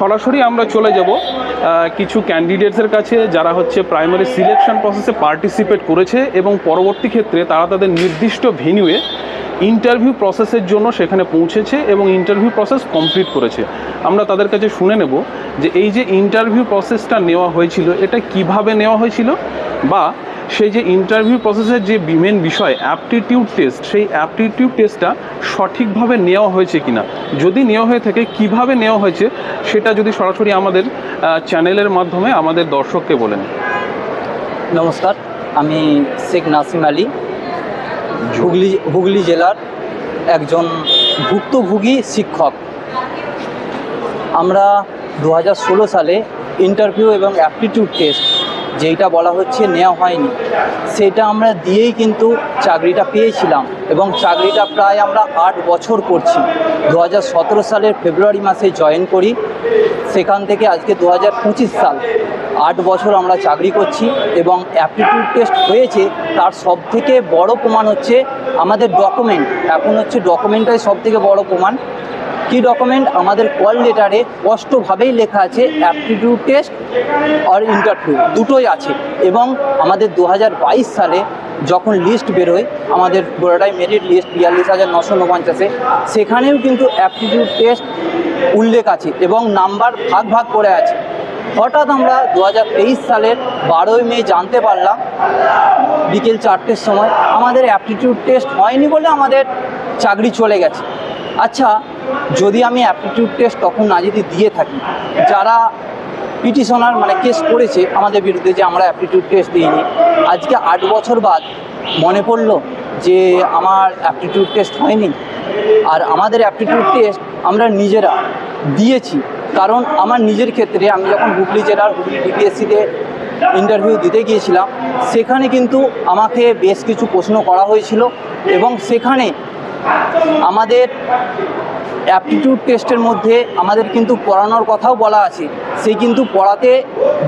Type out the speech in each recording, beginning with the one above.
সরাসরি আমরা চলে যাব কিছু ক্যান্ডিডেটসের কাছে যারা হচ্ছে প্রাইমারি সিলেকশন প্রসেসে পার্টিসিপেট করেছে এবং পরবর্তী ক্ষেত্রে তারা তাদের নির্দিষ্ট ভেন্যুয়ে ইন্টারভিউ প্রসেসের জন্য সেখানে পৌঁছেছে এবং ইন্টারভিউ প্রসেস কমপ্লিট করেছে। আমরা তাদের কাছে শুনে নেব যে এই যে ইন্টারভিউ প্রসেসটা নেওয়া হয়েছিল, এটা কীভাবে নেওয়া হয়েছিল বা সেই যে ইন্টারভিউ প্রসেসের যে মেন বিষয় অ্যাপটিটিউড টেস্ট সেই অ্যাপটিটিউড টেস্টটা সঠিকভাবে নেওয়া হয়েছে কিনা? যদি নেওয়া হয়ে থাকে কীভাবে নেওয়া হয়েছে সেটা যদি সরাসরি আমাদের চ্যানেলের মাধ্যমে আমাদের দর্শককে বলেন। নমস্কার আমি শেখ নাসিম আলী হুগলি হুগলি জেলার একজন ভুক্তভোগী শিক্ষক। আমরা দু হাজার ষোলো সালে ইন্টারভিউ এবং অ্যাপটিটিউড টেস্ট যেইটা বলা হচ্ছে নেওয়া হয়নি। সেটা আমরা দিয়েই কিন্তু চাকরিটা পেয়েছিলাম এবং চাকরিটা প্রায় আমরা আট বছর করছি। দু হাজার সতেরো সালের ফেব্রুয়ারি মাসে জয়েন করি। সেখান থেকে আজকে দু হাজার পঁচিশ সাল আট বছর আমরা চাকরি করছি এবং অ্যাপটিটিউড টেস্ট হয়েছে। তার সব থেকে বড় প্রমাণ হচ্ছে আমাদের ডকুমেন্ট। এখন হচ্ছে ডকুমেন্টটাই সব থেকে বড় প্রমাণ। কি ডকুমেন্ট আমাদের কল লেটারে স্পষ্টভাবেই লেখা আছে অ্যাপটিটিউড টেস্ট আর ইন্টারভিউ দুটোই আছে। এবং আমাদের দু হাজার বাইশ সালে যখন লিস্ট বেরোয়, আমাদের গোড়াটাই মেরিট লিস্ট বিয়াল্লিশ হাজার নশো উনপঞ্চাশে, সেখানেও কিন্তু অ্যাপটিটিউড টেস্ট উল্লেখ আছে এবং নাম্বার ভাগ ভাগ করে আছে। হঠাৎ আমরা দু হাজার তেইশ সালের বারোই মে জানতে পারলাম, বিকেল চারটের সময়, আমাদের অ্যাপটিটিউড টেস্ট হয়নি বলে আমাদের চাকরি চলে গেছে। আচ্ছা যদি আমি অ্যাপটিটিউড টেস্ট তখন না যদি দিয়ে থাকি, যারা পিটিশনার মানে কেস করেছে আমাদের বিরুদ্ধে যে আমরা অ্যাপটিটিউড টেস্ট দিইনি, আজকে আট বছর বাদ মনে পড়ল যে আমার অ্যাপটিটিউড টেস্ট হয়নি। আর আমাদের অ্যাপটিটিউড টেস্ট আমরা নিজেরা দিয়েছি, কারণ আমার নিজের ক্ষেত্রে আমি যখন হুগলি জেলার হুগলি ডিপিএসসিতে ইন্টারভিউ দিতে গিয়েছিলাম, সেখানে কিন্তু আমাকে বেশ কিছু প্রশ্ন করা হয়েছিল এবং সেখানে আমাদের অ্যাপটিটিউড টেস্টের মধ্যে আমাদের কিন্তু পড়ানোর কথাও বলা আছে। সেই কিন্তু পড়াতে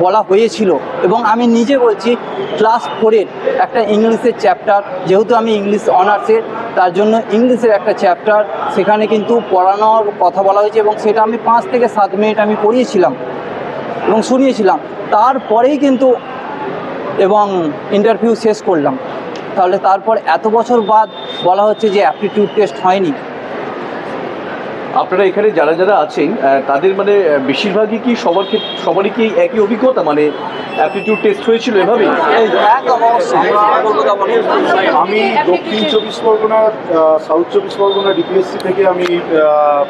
বলা হয়েছিল। এবং আমি নিজে বলছি ক্লাস ফোরের একটা ইংলিশের চ্যাপ্টার যেহেতু আমি ইংলিশ অনার্সের তার জন্য ইংলিশের একটা চ্যাপ্টার সেখানে কিন্তু পড়ানোর কথা বলা হয়েছে এবং সেটা আমি পাঁচ থেকে সাত মিনিট আমি পড়িয়েছিলাম এবং শুনিয়েছিলাম। তারপরেই কিন্তু এবং ইন্টারভিউ শেষ করলাম। তাহলে তারপর এত বছর বাদ বলা হচ্ছে যে অ্যাপটিটিউড টেস্ট হয়নি। আপনারা এখানে যারা যারা আছেন তাদের মানে বেশিরভাগই কি সবার ক্ষেত্রে সবারই কি একই অভিজ্ঞতা? মানে অ্যাপটিটিউড টেস্ট হয়েছিল এভাবে। আমি দক্ষিণ চব্বিশ পরগনা সাউথ চব্বিশ পরগনা ডিপিএসসি থেকে আমি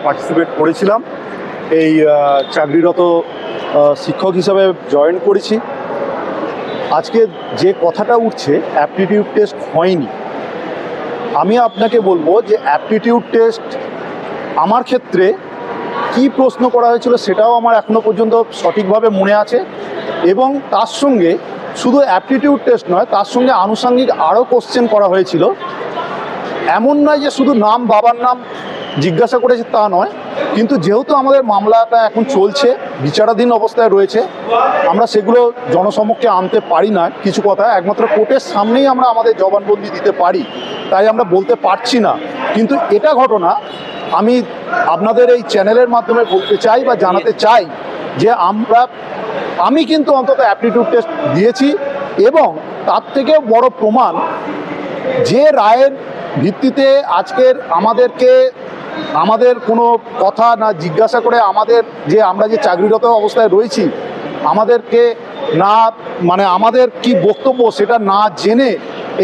পার্টিসিপেট করেছিলাম। এই চাকরিরত শিক্ষক হিসাবে জয়েন করেছি। আজকে যে কথাটা উঠছে অ্যাপটিটিউড টেস্ট হয়নি। আমি আপনাকে বলব যে অ্যাপটিটিউড টেস্ট আমার ক্ষেত্রে কি প্রশ্ন করা হয়েছিল সেটাও আমার এখনও পর্যন্ত সঠিকভাবে মনে আছে এবং তার সঙ্গে শুধু অ্যাপটিটিউড টেস্ট নয়, তার সঙ্গে আনুষঙ্গিক আরও কোশ্চেন করা হয়েছিল। এমন নয় যে শুধু নাম, বাবার নাম জিজ্ঞাসা করেছে তা নয়, কিন্তু যেহেতু আমাদের মামলাটা এখন চলছে, বিচারাধীন অবস্থায় রয়েছে, আমরা সেগুলো জনসমক্ষে আনতে পারি না, কিছু কথা। একমাত্র কোর্টের সামনেই আমরা আমাদের জবানবন্দি দিতে পারি, তাই আমরা বলতে পারছি না। কিন্তু এটা ঘটনা আমি আপনাদের এই চ্যানেলের মাধ্যমে বলতে চাই বা জানাতে চাই যে আমরা, আমি কিন্তু অন্তত অ্যাপটিটিউড টেস্ট দিয়েছি এবং তার থেকে বড় প্রমাণ যে রায়ের ভিত্তিতে আজকের আমাদেরকে আমাদের কোনো কথা না জিজ্ঞাসা করে আমাদের যে আমরা যে চাকরিরত অবস্থায় রয়েছি, আমাদেরকে না মানে আমাদের কি বক্তব্য সেটা না জেনে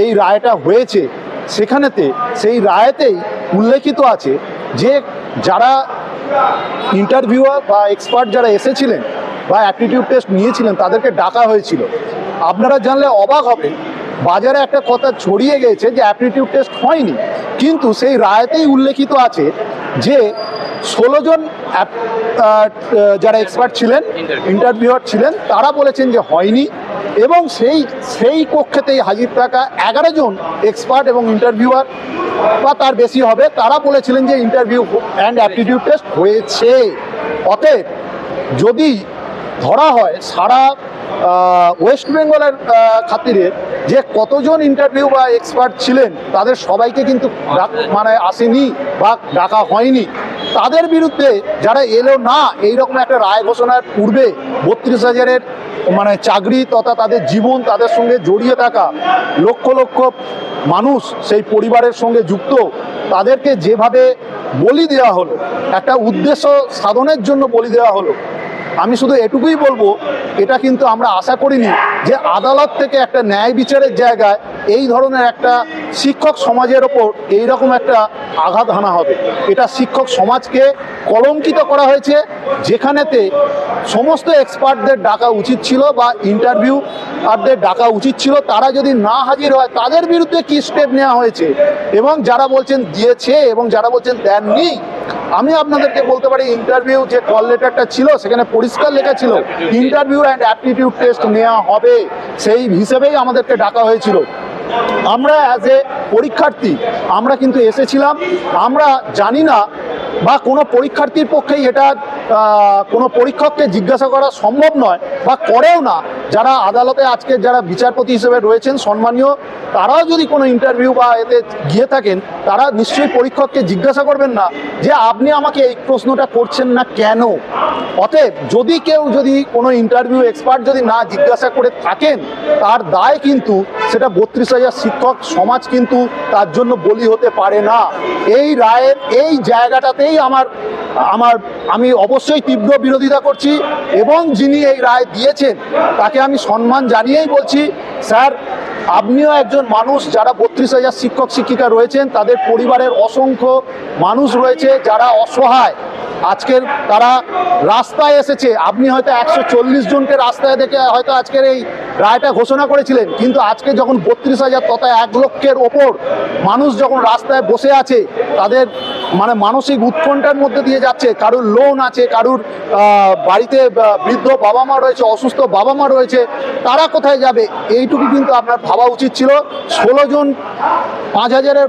এই রায়টা হয়েছে। সেখানেতে, সেই রায়েতেই উল্লেখিত আছে যে যারা ইন্টারভিউয়ার বা এক্সপার্ট যারা এসেছিলেন বা অ্যাপটিটিউড টেস্ট নিয়েছিলেন তাদেরকে ডাকা হয়েছিল। আপনারা জানলে অবাক হবেন বাজারে একটা কথা ছড়িয়ে গেছে যে অ্যাপটিটিউড টেস্ট হয়নি। কিন্তু সেই রায়তেই উল্লেখিত আছে যে ষোলো জন যারা এক্সপার্ট ছিলেন ইন্টারভিউয়ার ছিলেন তারা বলেছেন যে হয়নি। এবং সেই সেই কক্ষেতেই হাজির থাকা এগারো জন এক্সপার্ট এবং ইন্টারভিউয়ার বা তার বেশি হবে, তারা বলেছিলেন যে ইন্টারভিউ অ্যান্ড অ্যাপটিটিউড টেস্ট হয়েছে। অতএব যদি ধরা হয় সারা ওয়েস্ট বেঙ্গলের খাতিরে যে কতজন ইন্টারভিউ বা এক্সপার্ট ছিলেন, তাদের সবাইকে কিন্তু মানে আসেনি বা ডাকা হয়নি। তাদের বিরুদ্ধে যারা এলো না, এইরকম একটা রায় ঘোষণার পূর্বে বত্রিশ হাজারের মানে চাকরি তথা তাদের জীবন তাদের সঙ্গে জড়িয়ে থাকা লক্ষ লক্ষ মানুষ সেই পরিবারের সঙ্গে যুক্ত, তাদেরকে যেভাবে বলি দেওয়া হলো, একটা উদ্দেশ্য সাধনের জন্য বলি দেওয়া হলো, আমি শুধু এটুকুই বলব, এটা কিন্তু আমরা আশা করিনি যে আদালত থেকে একটা ন্যায় বিচারের জায়গায় এই ধরনের একটা শিক্ষক সমাজের ওপর এইরকম একটা আঘাত হানা হবে। এটা শিক্ষক সমাজকে কলঙ্কিত করা হয়েছে, যেখানেতে সমস্ত এক্সপার্টদের ডাকা উচিত ছিল বা ইন্টারভিউ আরদের ডাকা উচিত ছিল। তারা যদি না হাজির হয়, তাদের বিরুদ্ধে কি স্টেপ নেওয়া হয়েছে? এবং যারা বলছেন দিয়েছে এবং যারা বলছেন দেননি, আমি আপনাদেরকে বলতে পারি ইন্টারভিউ যে কল লেটারটা ছিল, সেখানে পরিষ্কার লেখা ছিল ইন্টারভিউ অ্যান্ড অ্যাপটিটিউড টেস্ট নেওয়া হবে। সেই হিসেবেই আমাদেরকে ডাকা হয়েছিল। আমরা অ্যাজ এ পরীক্ষার্থী আমরা কিন্তু এসেছিলাম। আমরা জানি না বা কোনো পরীক্ষার্থীর পক্ষেই এটা কোনো পরীক্ষককে জিজ্ঞাসা করা সম্ভব নয় বা করেও না। যারা আদালতে আজকে যারা বিচারপতি হিসেবে রয়েছেন, সম্মানীয়, তারাও যদি কোনো ইন্টারভিউ বা এতে গিয়ে থাকেন, তারা নিশ্চয়ই পরীক্ষককে জিজ্ঞাসা করবেন না যে, আপনি আমাকে এই প্রশ্নটা করছেন না কেন? অতএব যদি কেউ যদি কোনো ইন্টারভিউ এক্সপার্ট যদি না জিজ্ঞাসা করে থাকেন, তার দায় কিন্তু সেটা বত্রিশ হাজার শিক্ষক সমাজ কিন্তু তার জন্য বলি হতে পারে না। এই রায়ের, এই জায়গাটাতেই আমার আমার, আমি অবশ্যই তীব্র বিরোধিতা করছি এবং যিনি এই রায় দিয়েছেন, তাকে আমি সম্মান জানিয়েই বলছি, স্যার, আপনিও একজন মানুষ, যারা বত্রিশ হাজার শিক্ষক, শিক্ষিকা রয়েছেন, তাদের পরিবারের অসংখ্য মানুষ রয়েছে যারা অসহায়। আজকের তারা রাস্তায় এসেছে, আপনি হয়তো একশো চল্লিশ জনকে রাস্তায় দেখে হয়তো আজকের এই রায়টা ঘোষণা করেছিলেন, কিন্তু আজকে যখন বত্রিশ হাজার তথা এক লক্ষের ওপর মানুষ যখন রাস্তায় বসে আছে, তাদের মানে মানসিক উৎকণ্ঠার মধ্যে দিয়ে যাচ্ছে। কারুর লোন আছে, কারুর বাড়িতে বৃদ্ধ বাবা মা রয়েছে, অসুস্থ বাবা মা রয়েছে, তারা কোথায় যাবে? এইটুকু কিন্তু আপনার ভাবা উচিত ছিল। ষোলো জন পাঁচ হাজারের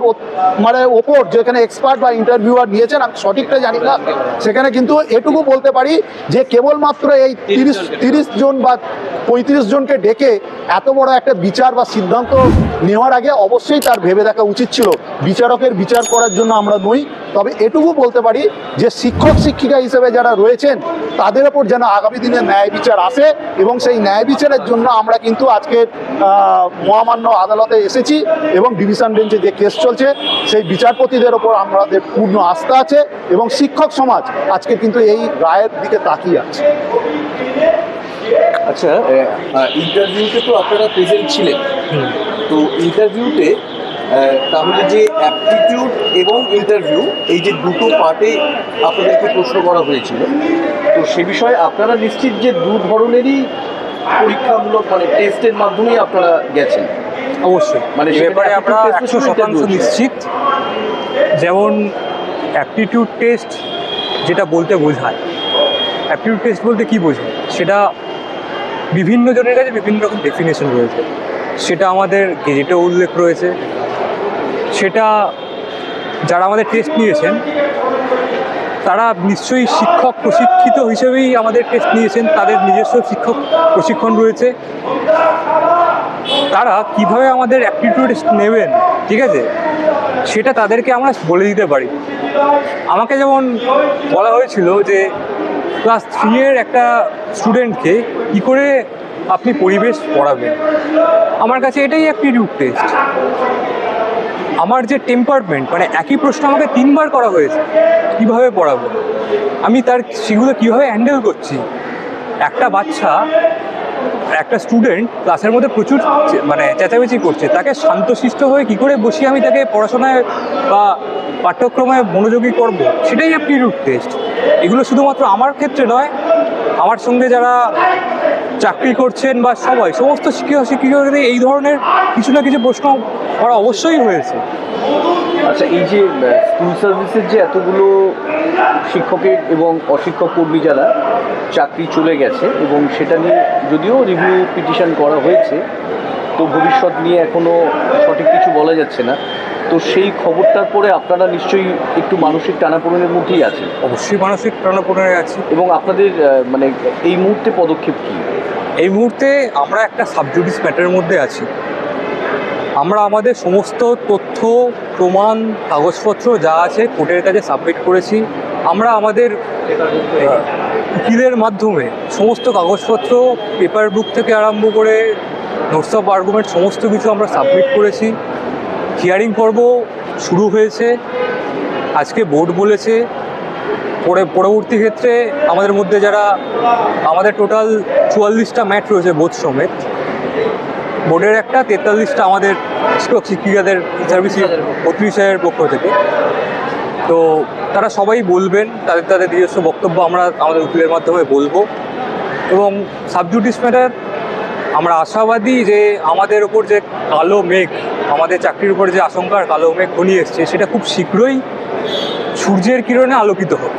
মানে ওপর যেখানে এক্সপার্ট বা ইন্টারভিউয়ার নিয়েছেন, আমি সঠিকটা জানি না। সেখানে কিন্তু এটুকু বলতে পারি যে কেবলমাত্র এই তিরিশ তিরিশ জন বা পঁয়ত্রিশ জনকে ডেকে এত বড় একটা বিচার বা সিদ্ধান্ত নেওয়ার আগে অবশ্যই তার ভেবে দেখা উচিত ছিল। বিচারকের বিচার করার জন্য আমরা নই। তবে এটুকু বলতে পারি যে শিক্ষক শিক্ষিকা হিসেবে যারা রয়েছেন তাদের ওপর যেন আগামী দিনে ন্যায় বিচার আসে এবং সেই ন্যায় বিচারের জন্য আমরা কিন্তু আজকে মহামান্য আদালতে এসেছি এবং ডিভিশন বেঞ্চে যে কেস চলছে সেই বিচারপতিদের ওপর আমাদের পূর্ণ আস্থা আছে এবং শিক্ষক সমাজ আজকে কিন্তু এই রায়ের দিকে তাকিয়ে আছে। আচ্ছা ইন্টারভিউতে তো আপনারা প্রেজেন্ট ছিলেন। তো ইন্টারভিউতে তাহলে যে অ্যাপটিটিউড এবং ইন্টারভিউ এই যে দুটো পার্টে আপনাদেরকে প্রশ্ন করা হয়েছিল তো সে বিষয়ে আপনারা নিশ্চিত যে দু ধরনেরই পরীক্ষামূলক মানে টেস্টের মাধ্যমেই আপনারা গেছেন? অবশ্যই। মানে ব্যাপারে আমরা একশো শতাংশ নিশ্চিত। যেমন অ্যাপটিটিউড টেস্ট যেটা বলতে বোঝায়। অ্যাপটিটিউড টেস্ট বলতে কি বোঝায়? সেটা বিভিন্ন জনের কাছে বিভিন্ন রকম ডেফিনেশন রয়েছে। সেটা আমাদের গেজেটেও উল্লেখ রয়েছে। সেটা যারা আমাদের টেস্ট নিয়েছেন, তারা নিশ্চয়ই শিক্ষক, প্রশিক্ষিত হিসেবেই আমাদের টেস্ট নিয়েছেন, তাদের নিজস্ব শিক্ষক প্রশিক্ষণ রয়েছে। তারা কীভাবে আমাদের অ্যাপটিটিউড নেবেন, ঠিক আছে? সেটা তাদেরকে আমরা বলে দিতে পারি। আমাকে যেমন বলা হয়েছিল যে ক্লাস থ্রি এর একটা স্টুডেন্টকে কী করে আপনি পরিবেশ পড়াবেন? আমার কাছে এটাই অ্যাপটিটিউড টেস্ট আমার যে টেম্পারমেন্ট মানে একই প্রশ্ন আমাকে তিনবার করা হয়েছে, কীভাবে পড়াবো? আমি তার সেগুলো কীভাবে হ্যান্ডেল করছি? একটা বাচ্চা, একটা স্টুডেন্ট ক্লাসের মধ্যে প্রচুর মানে চেঁচামেচি করছে, তাকে শান্তশিষ্ট হয়ে কী করে বসিয়ে আমি তাকে পড়াশোনায় বা পাঠ্যক্রমে মনোযোগী করব? সেটাই আপনি রুট টেস্ট এগুলো শুধুমাত্র আমার ক্ষেত্রে নয়, আমার সঙ্গে যারা চাকরি করছেন বা সবাই সমস্ত শিক্ষক শিক্ষিকাদের এই ধরনের কিছু না কিছু প্রশ্ন করা অবশ্যই হয়েছে। আচ্ছা এই যে স্কুল সার্ভিসের যে এতগুলো শিক্ষকের এবং অশিক্ষক কর্মী যারা চাকরি চলে গেছে এবং সেটা নিয়ে যদিও রিভিউ পিটিশন করা হয়েছে তো ভবিষ্যৎ নিয়ে এখনও সঠিক কিছু বলা যাচ্ছে না। তো সেই খবরটার পরে আপনারা নিশ্চয়ই একটু মানসিক টানাপোড়েনের মধ্যেই আছেন। অবশ্যই মানসিক প্রাণপণে আছে। এবং আপনাদের মানে এই মুহূর্তে পদক্ষেপ কী? এই মুহূর্তে আমরা একটা সাবজুডিস ম্যাটারের মধ্যে আছি। আমরা আমাদের সমস্ত তথ্য, প্রমাণ, কাগজপত্র যা আছে কোর্টের কাছে সাবমিট করেছি। আমরা আমাদের উকিলের মাধ্যমে সমস্ত কাগজপত্র পেপার বুক থেকে আরম্ভ করে নোটস অফ আর্গুমেন্ট সমস্ত কিছু আমরা সাবমিট করেছি। হিয়ারিং পর্ব শুরু হয়েছে। আজকে বোর্ড বলেছে পরবর্তী ক্ষেত্রে আমাদের মধ্যে যারা, আমাদের টোটাল চুয়াল্লিশটা ম্যাট রয়েছে বোধ সমেত, বোর্ডের একটা, তেতাল্লিশটা আমাদের শিক্ষক, শিক্ষিকাদের সার্ভিস বত্রিশের পক্ষ থেকে। তো তারা সবাই বলবেন, তাদের তাদের নিজস্ব বক্তব্য আমরা আমাদের উকিলের মাধ্যমে বলব। এবং সাবজুডিস ম্যাটার আমরা আশাবাদী যে আমাদের ওপর যে কালো মেঘ, আমাদের চাকরির উপর যে আশঙ্কার কালো মেঘ ঘনিয়ে এসছে, সেটা খুব শীঘ্রই সূর্যের কিরণে আলোকিত হবে।